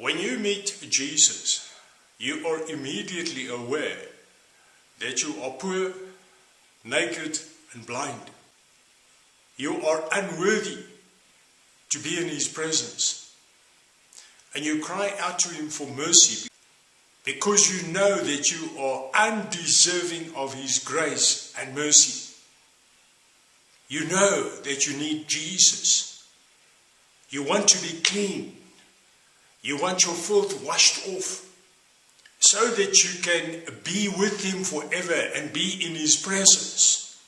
When you meet Jesus, you are immediately aware that you are poor, naked, and blind. You are unworthy to be in His presence. And you cry out to Him for mercy because you know that you are undeserving of His grace and mercy. You know that you need Jesus. You want to be clean. You want your filth washed off so that you can be with Him forever and be in His presence.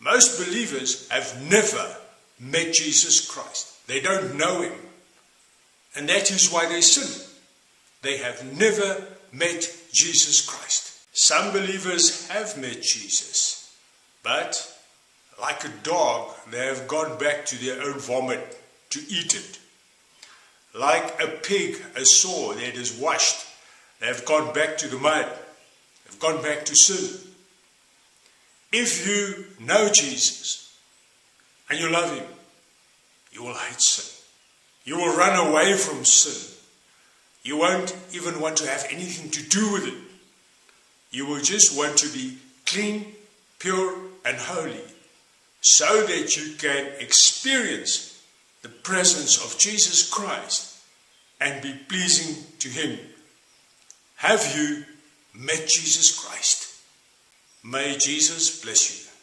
Most believers have never met Jesus Christ, they don't know Him. And that is why they sin. They have never met Jesus Christ. Some believers have met Jesus, but like a dog, they have gone back to their own vomit to eat it. Like a pig, a sore that is washed, they have gone back to the mud, they've gone back to sin. If you know Jesus and you love Him, you will hate sin. You will run away from sin. You won't even want to have anything to do with it. You will just want to be clean, pure, and holy so that you can experience the presence of Jesus Christ and be pleasing to Him. Have you met Jesus Christ? May Jesus bless you.